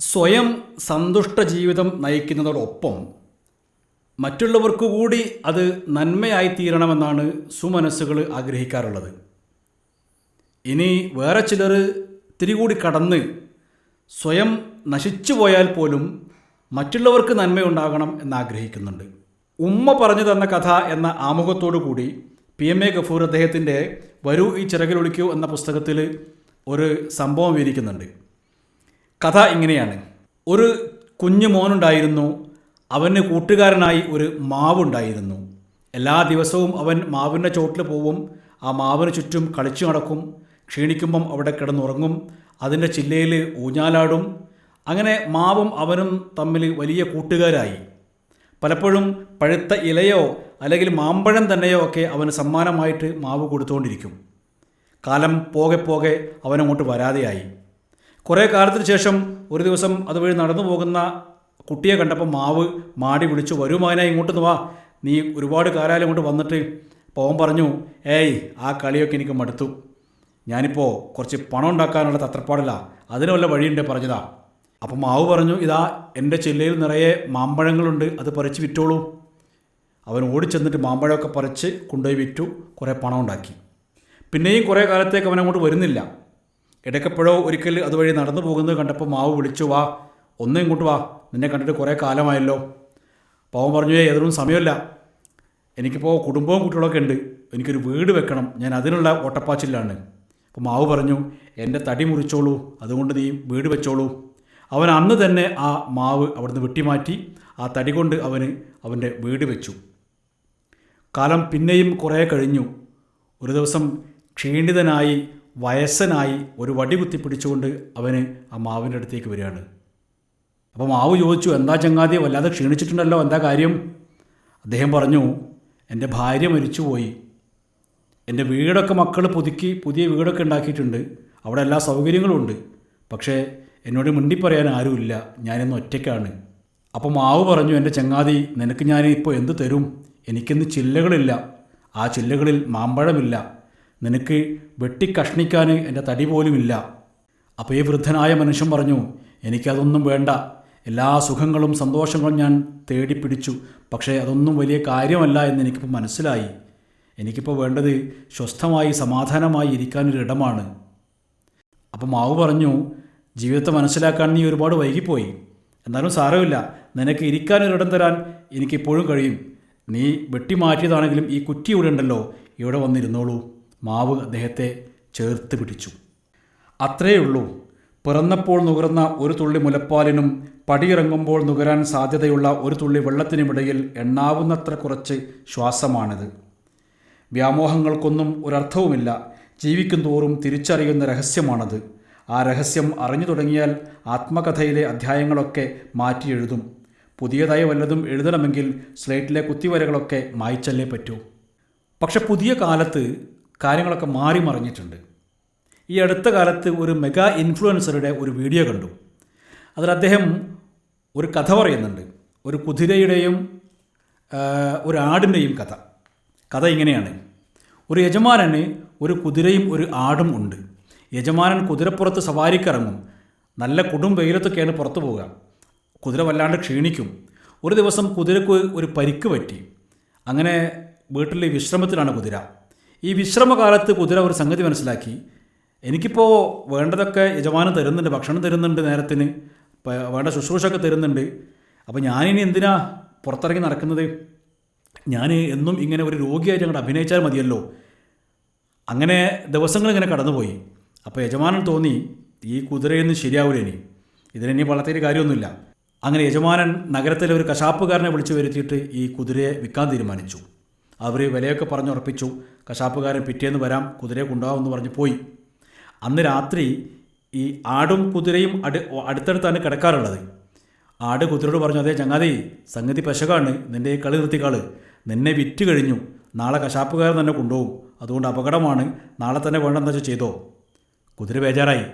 സ്വയം സന്തുഷ്ട ജീവിതം നയിക്കുന്നതോടൊപ്പം മറ്റുള്ളവർക്ക് കൂടി അത് നന്മയായി തീരണമെന്നാണ് സുമനസ്സുകൾ ആഗ്രഹിക്കാറുള്ളത്. ഇനി വേറെ ചിലർ തിരികൂടി കടന്ന് സ്വയം നശിച്ചു പോയാൽ പോലും മറ്റുള്ളവർക്ക് നന്മയുണ്ടാകണം എന്നാഗ്രഹിക്കുന്നുണ്ട്. ഉമ്മ പറഞ്ഞു തന്ന കഥ എന്ന ആമുഖത്തോടു കൂടി പി എം എ ഗഫൂർ അദ്ദേഹത്തിന്റെ വരൂ ഈ ചിറകിലൊളിക്കൂ എന്ന പുസ്തകത്തിൽ ഒരു സംഭവം വിവരിക്കുന്നുണ്ട്. കഥ ഇങ്ങനെയാണ്. ഒരു കുഞ്ഞു മോനുണ്ടായിരുന്നു. അവന് കൂട്ടുകാരനായി ഒരു മാവുണ്ടായിരുന്നു. എല്ലാ ദിവസവും അവൻ മാവിന്റെ ചോട്ടിൽ പോവും. ആ മാവിന് ചുറ്റും കളിച്ചു നടക്കും. ക്ഷീണിക്കുമ്പം അവിടെ കിടന്നുറങ്ങും. അതിന്റെ ചില്ലയിൽ ഊഞ്ഞാലാടും. അങ്ങനെ മാവും അവനും തമ്മിൽ വലിയ കൂട്ടുകാരായി. പലപ്പോഴും പഴുത്ത ഇലയോ അല്ലെങ്കിൽ മാമ്പഴം തന്നെയോ ഒക്കെ അവന് സമ്മാനമായിട്ട് മാവ് കൊടുത്തുകൊണ്ടിരിക്കും കാലം പോകെ പോകെ അവനങ്ങോട്ട് വരാതെയായി. കുറേ കാലത്തിന് ശേഷം ഒരു ദിവസം അതുവഴി നടന്നു പോകുന്ന കുട്ടിയെ കണ്ടപ്പോൾ മാവ് മാടി വിളിച്ചു വരൂ മകനെ ഇങ്ങോട്ട് വാ. നീ ഒരുപാട് കാലം ഇങ്ങോട്ട് വന്നിട്ട് പോകാൻ പറഞ്ഞു ഏയ് ആ കളിയൊക്കെ എനിക്ക് മടുത്തു. ഞാനിപ്പോൾ കുറച്ച് പണം ഉണ്ടാക്കാനുള്ള തത്രപ്പാടില്ല അതിന് വല്ല വഴിയുണ്ട്? പറഞ്ഞതാ. അപ്പം മാവ് പറഞ്ഞു ഇതാ എന്റെ ചില്ലയിൽ നിറയെ മാമ്പഴങ്ങളുണ്ട്. അത് പറിച്ച് വിറ്റോളൂ. അവൻ ഓടിച്ചെന്നിട്ട് മാമ്പഴമൊക്കെ പറിച്ച് കൊണ്ടുപോയി വിറ്റു കുറേ പണം ഉണ്ടാക്കി. പിന്നെയും കുറേ കാലത്തേക്ക് അവൻ അങ്ങോട്ട് വരുന്നില്ല. ഇടയ്ക്കെപ്പോഴോ ഒരിക്കൽ അതുവഴി നടന്നു പോകുന്നത് കണ്ടപ്പോൾ മാവ് വിളിച്ചു വാ ഒന്നും ഇങ്ങോട്ട് വാ നിന്നെ കണ്ടിട്ട് കുറേ കാലമായല്ലോ. പാവം പറഞ്ഞു ഏതൊന്നും സമയമില്ല എനിക്കിപ്പോൾ കുടുംബവും കുട്ടികളൊക്കെ ഉണ്ട്. എനിക്കൊരു വീട് വെക്കണം. ഞാൻ അതിനുള്ള ഓട്ടപ്പാച്ചിലാണ്. അപ്പോൾ മാവ് പറഞ്ഞു എന്റെ തടി മുറിച്ചോളൂ. അതുകൊണ്ട് നീ വീട് വെച്ചോളൂ. അവൻ അന്ന് തന്നെ ആ മാവ് അവിടുന്ന് വെട്ടിമാറ്റി ആ തടി കൊണ്ട് അവന് അവന്റെ വീട് വെച്ചു. കാലം പിന്നെയും കുറേ കഴിഞ്ഞു. ഒരു ദിവസം ക്ഷീണിതനായി വയസ്സനായി ഒരു വടി കുത്തി പിടിച്ചുകൊണ്ട് അവന് ആ മാവിന്റെ അടുത്തേക്ക് വരികയാണ്. അപ്പോൾ മാവ് ചോദിച്ചു എന്താ ചങ്ങാതി വല്ലാതെ ക്ഷീണിച്ചിട്ടുണ്ടല്ലോ എന്താ കാര്യം? അദ്ദേഹം പറഞ്ഞു എന്റെ ഭാര്യ മരിച്ചുപോയി. എന്റെ വീടൊക്കെ മക്കൾ പുതുക്കി പുതിയ വീടൊക്കെ ഉണ്ടാക്കിയിട്ടുണ്ട്. അവിടെ എല്ലാ സൗകര്യങ്ങളും ഉണ്ട്. പക്ഷേ എന്നോട് മിണ്ടി പറയാൻ ആരുമില്ല. ഞാനിന്ന് ഒറ്റയ്ക്കാണ്. അപ്പോൾ മാവ് പറഞ്ഞു എന്റെ ചങ്ങാതി നിനക്ക് ഞാൻ ഇപ്പോൾ എന്ത് തരും? എനിക്കിന്ന് ചില്ലകളില്ല. ആ ചില്ലകളിൽ മാമ്പഴമില്ല. നിനക്ക് വെട്ടിക്കഷ്ണിക്കാൻ എന്റെ തടി പോലുമില്ല. അപ്പോൾ ഈ വൃദ്ധനായ മനുഷ്യൻ പറഞ്ഞു എനിക്കതൊന്നും വേണ്ട. എല്ലാ സുഖങ്ങളും സന്തോഷങ്ങളും ഞാൻ തേടി പിടിച്ചു പക്ഷേ അതൊന്നും വലിയ കാര്യമല്ല എന്ന് എനിക്കിപ്പോൾ മനസ്സിലായി. എനിക്കിപ്പോൾ വേണ്ടത് സ്വസ്ഥമായി സമാധാനമായി ഇരിക്കാനൊരിടമാണ്. അപ്പം മാവ് പറഞ്ഞു ജീവിതത്തെ മനസ്സിലാക്കാൻ നീ ഒരുപാട് വൈകിപ്പോയി. എന്നാലും സാരമില്ല നിനക്ക് ഇരിക്കാനൊരിടം തരാൻ എനിക്കിപ്പോഴും കഴിയും. നീ വെട്ടിമാറ്റിയതാണെങ്കിലും ഈ കുറ്റി ഇവിടെ ഉണ്ടല്ലോ ഇവിടെ വന്നിരുന്നോളൂ. മാവ് അദ്ദേഹത്തെ ചേർത്ത് പിടിച്ചു. അത്രയേ ഉള്ളൂ പിറന്നപ്പോൾ നുകർന്ന ഒരു തുള്ളി മുലപ്പാലിനും പടിയിറങ്ങുമ്പോൾ നുകരാൻ സാധ്യതയുള്ള ഒരു തുള്ളി വെള്ളത്തിനുമിടയിൽ എണ്ണാവുന്നത്ര കുറച്ച് ശ്വാസമാണിത്. വ്യാമോഹങ്ങൾക്കൊന്നും ഒരർത്ഥവുമില്ല. ജീവിക്കും തോറും തിരിച്ചറിയുന്ന രഹസ്യമാണത്. ആ രഹസ്യം അറിഞ്ഞു തുടങ്ങിയാൽ ആത്മകഥയിലെ അധ്യായങ്ങളൊക്കെ മാറ്റി എഴുതും പുതിയതായി വല്ലതും എഴുതണമെങ്കിൽ സ്ലേറ്റിലെ കുത്തിവരകളൊക്കെ മായ്ച്ചല്ലേ പറ്റൂ. പക്ഷെ പുതിയ കാലത്ത് കാര്യങ്ങളൊക്കെ മാറി മറിഞ്ഞിട്ടുണ്ട്. ഈ അടുത്ത കാലത്ത് ഒരു മെഗാ ഇൻഫ്ലുവൻസറുടെ ഒരു വീഡിയോ കണ്ടു. അതിൽ അദ്ദേഹം ഒരു കഥ പറയുന്നുണ്ട്. ഒരു കുതിരയുടെയും ഒരു ആടിന്റെയും കഥ. കഥ ഇങ്ങനെയാണ്. ഒരു യജമാനന് ഒരു കുതിരയും ഒരു ആടും ഉണ്ട്. യജമാനൻ കുതിരപ്പുറത്ത് സവാരിക്കിറങ്ങും. നല്ല കൊടും വെയിലത്തൊക്കെയാണ് പുറത്തു പോവുക. കുതിര വല്ലാണ്ട് ക്ഷീണിക്കും. ഒരു ദിവസം കുതിരക്ക് ഒരു പരിക്ക് പറ്റി. അങ്ങനെ വീട്ടിൽ വിശ്രമത്തിലാണ് കുതിര. ഈ വിശ്രമകാലത്ത് കുതിര ഒരു സംഗതി മനസ്സിലാക്കി. എനിക്കിപ്പോൾ വേണ്ടതൊക്കെ യജമാനം തരുന്നുണ്ട് ഭക്ഷണം തരുന്നുണ്ട് നേരത്തിന് വേണ്ട ശുശ്രൂഷയൊക്കെ തരുന്നുണ്ട്. അപ്പോൾ ഞാനിനി എന്തിനാ പുറത്തിറങ്ങി നടക്കുന്നത്? ഞാൻ എന്നും ഇങ്ങനെ ഒരു രോഗിയായിട്ട് അങ്ങോട്ട് അഭിനയിച്ചാൽ മതിയല്ലോ. അങ്ങനെ ദിവസങ്ങൾ ഇങ്ങനെ കടന്നുപോയി. അപ്പോൾ യജമാനൻ തോന്നി ഈ കുതിരയൊന്നും ശരിയാവില്ല ഇനി. ഇതിനി വളർത്തിയൊരു കാര്യമൊന്നുമില്ല. അങ്ങനെ യജമാനൻ നഗരത്തിലെ ഒരു കശാപ്പുകാരനെ വിളിച്ചു വരുത്തിയിട്ട് ഈ കുതിരയെ വിൽക്കാൻ തീരുമാനിച്ചു. അവർ വിലയൊക്കെ പറഞ്ഞുറപ്പിച്ചു കശാപ്പുകാരൻ പിറ്റേന്ന് വരാം കുതിരയെ കൊണ്ടുപോകാമെന്ന് പറഞ്ഞ് പോയി. അന്ന് രാത്രി ഈ ആടും കുതിരയും അടു അടുത്തടുത്താണ് കിടക്കാറുള്ളത്. ആട് കുതിരയോട് പറഞ്ഞു അതേ ചങ്ങാതി സംഗതി പശകാണ്. നിന്റെ ഈ കളി നിർത്തിക്കാൾ. നിന്നെ വിറ്റ് കഴിഞ്ഞു. നാളെ കശാപ്പുകാരൻ തന്നെ കൊണ്ടുപോകും. അതുകൊണ്ട് അപകടമാണ്. നാളെ തന്നെ വേണ്ടെന്ന് വെച്ചാൽ ചെയ്തോ. കുതിര ബേജാറായി.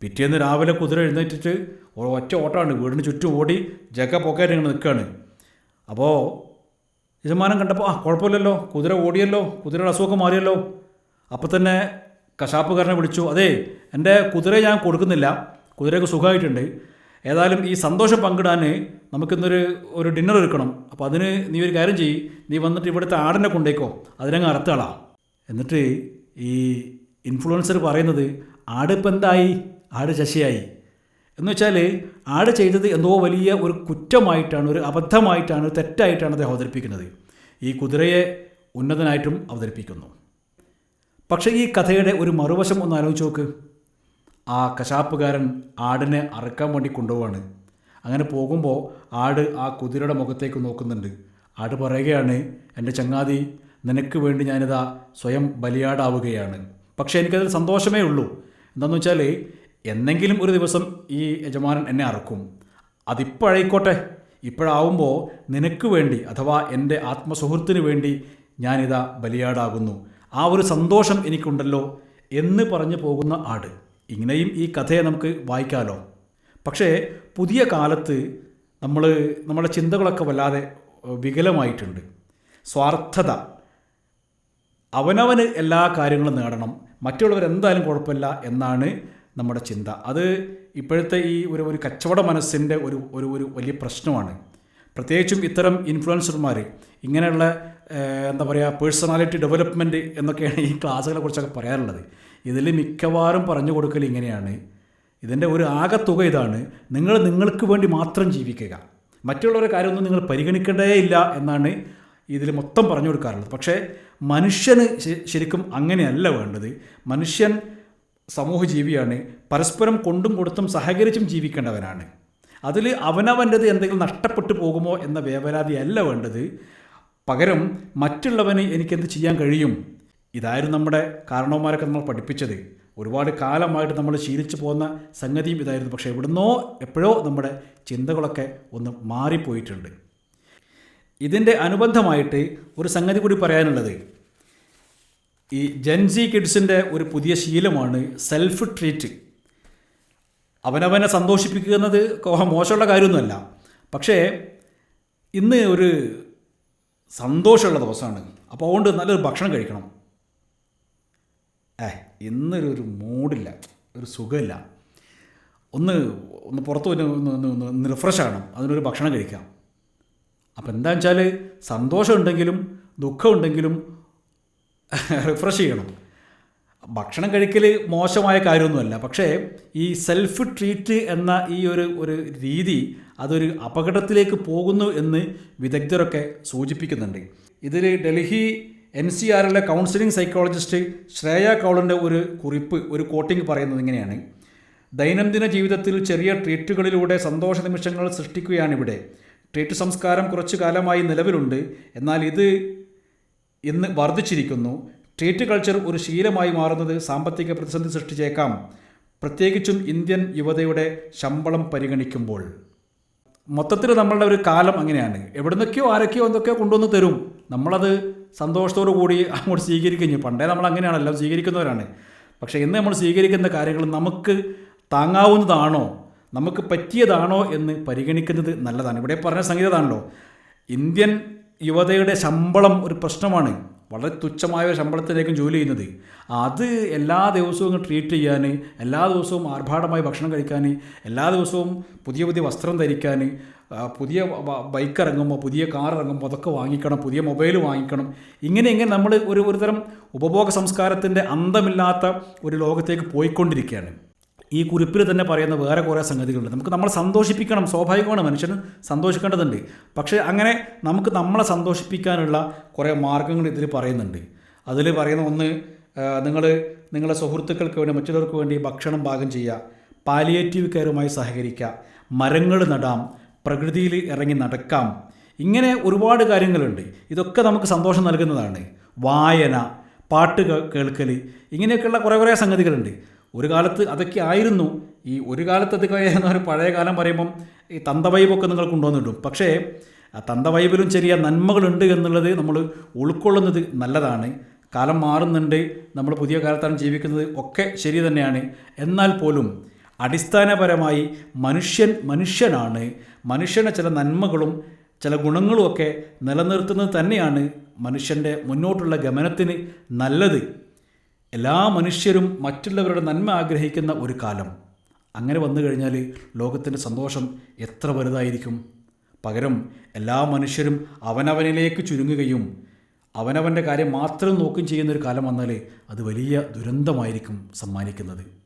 പിറ്റേന്ന് രാവിലെ കുതിര എഴുന്നേറ്റിട്ട് ഒറ്റ ഓട്ടമാണ്. വീടിന് ചുറ്റും ഓടി ജഗ പൊക്കേറ്റ് ഇങ്ങനെ നിൽക്കുകയാണ് അപ്പോൾ യജമാനൻ കണ്ടപ്പോൾ ആ കുഴപ്പമില്ലല്ലോ. കുതിര ഓടിയല്ലോ. കുതിരയുടെ അസുഖമൊക്കെ മാറിയല്ലോ. അപ്പം തന്നെ കശാപ്പുകാരനെ വിളിച്ചു അതെ എന്റെ കുതിരയെ ഞാൻ കൊടുക്കുന്നില്ല. കുതിരയൊക്കെ സുഖമായിട്ടുണ്ട്. ഏതായാലും ഈ സന്തോഷം പങ്കിടാൻ നമുക്കിന്നൊരു ഒരു ഡിന്നർ ഒരുക്കണം. അപ്പോൾ അതിന് നീ ഒരു കാര്യം ചെയ്യ്. നീ വന്നിട്ട് ഇവിടുത്തെ ആടിനെ കൊണ്ടേക്കോ. അതിനങ്ങ് അറുത്താളാ എന്നിട്ട് ഈ ഇൻഫ്ലുവൻസർ പറയുന്നത് ആട് ഇപ്പം എന്തായി? ആട് ശശിയായി. എന്ന് വെച്ചാൽ ആട് ചെയ്തത് എന്തോ വലിയ ഒരു കുറ്റമായിട്ടാണ് ഒരു അബദ്ധമായിട്ടാണ് തെറ്റായിട്ടാണ് അദ്ദേഹം അവതരിപ്പിക്കുന്നത്. ഈ കുതിരയെ ഉന്നതനായിട്ടും അവതരിപ്പിക്കുന്നു. പക്ഷേ ഈ കഥയുടെ ഒരു മറുവശം ഒന്ന് ആലോചിച്ച് നോക്ക്. ആ കശാപ്പുകാരൻ ആടിനെ അറക്കാൻ വേണ്ടി കൊണ്ടുപോവാണ്. അങ്ങനെ പോകുമ്പോൾ ആട് ആ കുതിരയുടെ മുഖത്തേക്ക് നോക്കുന്നുണ്ട്. ആട് പറയുകയാണ് എന്റെ ചങ്ങാതി നിനക്ക് വേണ്ടി ഞാനിതാ സ്വയം ബലിയാടാവുകയാണ്. പക്ഷേ എനിക്കതിൽ സന്തോഷമേ ഉള്ളൂ. എന്താണെന്ന് വെച്ചാൽ എന്നെങ്കിലും ഒരു ദിവസം ഈ യജമാനൻ എന്നെ അറക്കും. അതിപ്പോഴായിക്കോട്ടെ. ഇപ്പോഴാവുമ്പോൾ നിനക്ക് വേണ്ടി അഥവാ എന്റെ ആത്മസുഹൃത്തിന് വേണ്ടി ഞാനിതാ ബലിയാടാകുന്നു. ആ ഒരു സന്തോഷം എനിക്കുണ്ടല്ലോ എന്ന് പറഞ്ഞു പോകുന്ന ആട്. ഇങ്ങനെയും ഈ കഥയെ നമുക്ക് വായിക്കാമല്ലോ പക്ഷേ പുതിയ കാലത്ത് നമ്മൾ നമ്മുടെ ചിന്തകളൊക്കെ വല്ലാതെ വികലമായിട്ടുണ്ട്. സ്വാർത്ഥത. അവനവന് എല്ലാ കാര്യങ്ങളും നേടണം. മറ്റുള്ളവരെന്തായാലും കുഴപ്പമില്ല എന്നാണ് നമ്മുടെ ചിന്ത. അത് ഇപ്പോഴത്തെ ഈ ഒരു ഒരു കച്ചവട മനസ്സിന്റെ ഒരു ഒരു ഒരു വലിയ പ്രശ്നമാണ്. പ്രത്യേകിച്ചും ഇത്തരം ഇൻഫ്ലുവൻസർമാർ ഇങ്ങനെയുള്ള എന്താ പറയുക പേഴ്സണാലിറ്റി ഡെവലപ്മെന്റ് എന്നൊക്കെയാണ് ഈ ക്ലാസ്സുകളെ കുറിച്ചൊക്കെ പറയാറുള്ളത്. ഇതിൽ മിക്കവാറും പറഞ്ഞു കൊടുക്കൽ ഇങ്ങനെയാണ്. ഇതിന്റെ ഒരു ആകത്തുക ഇതാണ്. നിങ്ങൾ നിങ്ങൾക്ക് വേണ്ടി മാത്രം ജീവിക്കുക. മറ്റുള്ളവരുടെ കാര്യമൊന്നും നിങ്ങൾ പരിഗണിക്കേണ്ടേ ഇല്ല എന്നാണ് ഇതിൽ മൊത്തം പറഞ്ഞു കൊടുക്കാറുള്ളത്. പക്ഷേ മനുഷ്യന് ശരിക്കും അങ്ങനെയല്ല വേണ്ടത്. മനുഷ്യൻ സമൂഹ ജീവിയാണ് പരസ്പരം കൊണ്ടും കൊടുത്തും സഹകരിച്ചും ജീവിക്കേണ്ടവനാണ്. അതിൽ അവനവന്റെത് എന്തെങ്കിലും നഷ്ടപ്പെട്ടു പോകുമോ എന്ന വേവലാതിയല്ല വേണ്ടത്. പകരം മറ്റുള്ളവന് എനിക്കെന്ത് ചെയ്യാൻ കഴിയും? ഇതായിരുന്നു നമ്മുടെ കാരണവന്മാരൊക്കെ നമ്മൾ പഠിപ്പിച്ചത്. ഒരുപാട് കാലമായിട്ട് നമ്മൾ ശീലിച്ചു പോകുന്ന സംഗതിയും ഇതായിരുന്നു. പക്ഷേ എവിടുന്നോ എപ്പോഴോ നമ്മുടെ ചിന്തകളൊക്കെ ഒന്ന് മാറിപ്പോയിട്ടുണ്ട്. ഇതിന്റെ അനുബന്ധമായിട്ട് ഒരു സംഗതി കൂടി പറയാനുള്ളത്. ഈ ജെൻസി കിഡ്സിന്റെ ഒരു പുതിയ ശീലമാണ് സെൽഫ് ട്രീറ്റ് അവനവനെ സന്തോഷിപ്പിക്കുക എന്നത് മോശമുള്ള കാര്യമൊന്നുമല്ല. പക്ഷേ ഇന്ന് ഒരു സന്തോഷമുള്ള ദിവസമാണ്. അപ്പോൾ അതുകൊണ്ട് നല്ലൊരു ഭക്ഷണം കഴിക്കണം. ഏ ഇന്നൊരു ഒരു മൂഡില്ല. ഒരു സുഖമില്ല. ഒന്ന് ഒന്ന് പുറത്ത് ഒന്ന് ഒന്ന് ഒന്ന് റിഫ്രഷ് ആകണം. അതിനൊരു ഭക്ഷണം കഴിക്കാം. അപ്പോൾ എന്താ വെച്ചാൽ സന്തോഷമുണ്ടെങ്കിലും ദുഃഖമുണ്ടെങ്കിലും റിഫ്രഷ് ചെയ്യണം. ഭക്ഷണം കഴിക്കൽ മോശമായ കാര്യമൊന്നുമല്ല. പക്ഷേ ഈ സെൽഫ് ട്രീറ്റ് എന്ന ഈ ഒരു ഒരു രീതി അതൊരു അപകടത്തിലേക്ക് പോകുന്നു എന്ന് വിദഗ്ധരൊക്കെ സൂചിപ്പിക്കുന്നുണ്ട്. ഇതിൽ ഡൽഹി എൻ സി ആറിലെ കൗൺസിലിംഗ് സൈക്കോളജിസ്റ്റ് ശ്രേയ കൗളിന്റെ ഒരു കുറിപ്പ് ഒരു കോട്ടിംഗ് പറയുന്നത് ഇങ്ങനെയാണ്. ദൈനംദിന ജീവിതത്തിൽ ചെറിയ ട്രീറ്റുകളിലൂടെ സന്തോഷ നിമിഷങ്ങൾ സൃഷ്ടിക്കുകയാണിവിടെ. ട്രീറ്റ് സംസ്കാരം കുറച്ചു കാലമായി നിലവിലുണ്ട്. എന്നാൽ ഇത് ഇന്ന് വർദ്ധിച്ചിരിക്കുന്നു. ട്രീറ്റ് കൾച്ചർ ഒരു ശീലമായി മാറുന്നത് സാമ്പത്തിക പ്രതിസന്ധി സൃഷ്ടിച്ചേക്കാം. പ്രത്യേകിച്ചും ഇന്ത്യൻ യുവതയുടെ ശമ്പളം പരിഗണിക്കുമ്പോൾ. മൊത്തത്തിൽ നമ്മളുടെ ഒരു കാലം അങ്ങനെയാണ്. എവിടുന്നൊക്കെയോ ആരൊക്കെയോ എന്തൊക്കെയോ കൊണ്ടുവന്ന് തരും. നമ്മളത് സന്തോഷത്തോടു കൂടി അങ്ങോട്ട് സ്വീകരിക്കുന്നു. പണ്ടേ നമ്മൾ അങ്ങനെയാണല്ലോ സ്വീകരിക്കുന്നവരാണ്. പക്ഷേ ഇന്ന് നമ്മൾ സ്വീകരിക്കുന്ന കാര്യങ്ങൾ നമുക്ക് താങ്ങാവുന്നതാണോ? നമുക്ക് പറ്റിയതാണോ എന്ന് പരിഗണിക്കുന്നത് നല്ലതാണ്. ഇവിടെ പറഞ്ഞ സംഗീതമാണല്ലോ ഇന്ത്യൻ യുവതയുടെ ശമ്പളം ഒരു പ്രശ്നമാണ്. വളരെ തുച്ഛമായ ഒരു ശമ്പളത്തിലേക്കും ജോലി ചെയ്യുന്നത്. അത് എല്ലാ ദിവസവും ട്രീറ്റ് ചെയ്യാൻ എല്ലാ ദിവസവും ആർഭാടമായി ഭക്ഷണം കഴിക്കാൻ എല്ലാ ദിവസവും പുതിയ പുതിയ വസ്ത്രം ധരിക്കാൻ പുതിയ ബൈക്ക് ഇറങ്ങുമ്പോൾ പുതിയ കാർ ഇറങ്ങുമ്പോൾ അതൊക്കെ വാങ്ങിക്കണം പുതിയ മൊബൈൽ വാങ്ങിക്കണം. ഇങ്ങനെ ഇങ്ങനെ നമ്മൾ ഒരു ഒരുതരം ഉപഭോഗ സംസ്കാരത്തിന്റെ അന്തമില്ലാത്ത ഒരു ലോകത്തേക്ക് പോയിക്കൊണ്ടിരിക്കുകയാണ്. ഈ കുറിപ്പിൽ തന്നെ പറയുന്ന വേറെ കുറേ സംഗതികളുണ്ട്. നമുക്ക് നമ്മളെ സന്തോഷിപ്പിക്കണം. സ്വാഭാവികമാണ് മനുഷ്യന് സന്തോഷിക്കേണ്ടതുണ്ട്. പക്ഷേ അങ്ങനെ നമുക്ക് നമ്മളെ സന്തോഷിപ്പിക്കാനുള്ള കുറേ മാർഗങ്ങൾ ഇതിൽ പറയുന്നുണ്ട്. അതിൽ പറയുന്ന ഒന്ന് നിങ്ങൾ നിങ്ങളുടെ സുഹൃത്തുക്കൾക്ക് വേണ്ടി മറ്റുള്ളവർക്ക് വേണ്ടി ഭക്ഷണം പാകം ചെയ്യുക. പാലിയേറ്റീവ് കെയറുമായി സഹകരിക്കുക. മരങ്ങൾ നടാം. പ്രകൃതിയിൽ ഇറങ്ങി നടക്കാം. ഇങ്ങനെ ഒരുപാട് കാര്യങ്ങളുണ്ട്. ഇതൊക്കെ നമുക്ക് സന്തോഷം നൽകുന്നതാണ്. വായന പാട്ട് കേൾക്കൽ ഇങ്ങനെയൊക്കെയുള്ള കുറേ കുറേ സംഗതികളുണ്ട്. ഒരു കാലത്ത് അതൊക്കെ ആയിരുന്നു. ഈ ഒരു കാലത്ത് അതൊക്കെ എന്ന ഒരു പഴയ കാലം പറയുമ്പം ഈ തന്തവൈബൊക്കെ നിങ്ങൾ കൊണ്ടുവന്നിട്ടും പക്ഷേ ആ തന്തവൈബിലും ചെറിയ നന്മകളുണ്ട് എന്നുള്ളത് നമ്മൾ ഉൾക്കൊള്ളുന്നത് നല്ലതാണ്. കാലം മാറുന്നുണ്ട്. നമ്മൾ പുതിയ കാലത്താണ് ജീവിക്കുന്നത്. ഒക്കെ ശരി തന്നെയാണ്. എന്നാൽ പോലും അടിസ്ഥാനപരമായി മനുഷ്യൻ മനുഷ്യനാണ്. മനുഷ്യനെ ചില നന്മകളും ചില ഗുണങ്ങളുമൊക്കെ നിലനിർത്തുന്നത് തന്നെയാണ് മനുഷ്യന്റെ മുന്നോട്ടുള്ള ഗമനത്തിന് നല്ലത്. എല്ലാ മനുഷ്യരും മറ്റുള്ളവരുടെ നന്മ ആഗ്രഹിക്കുന്ന ഒരു കാലം. അങ്ങനെ വന്നു കഴിഞ്ഞാൽ ലോകത്തിന്റെ സന്തോഷം എത്ര വലുതായിരിക്കും? പകരം എല്ലാ മനുഷ്യരും അവനവനിലേക്ക് ചുരുങ്ങുകയും അവനവന്റെ കാര്യം മാത്രം നോക്കുകയും ചെയ്യുന്നൊരു കാലം വന്നാൽ അത് വലിയ ദുരന്തമായിരിക്കും സമ്മാനിക്കുന്നത്.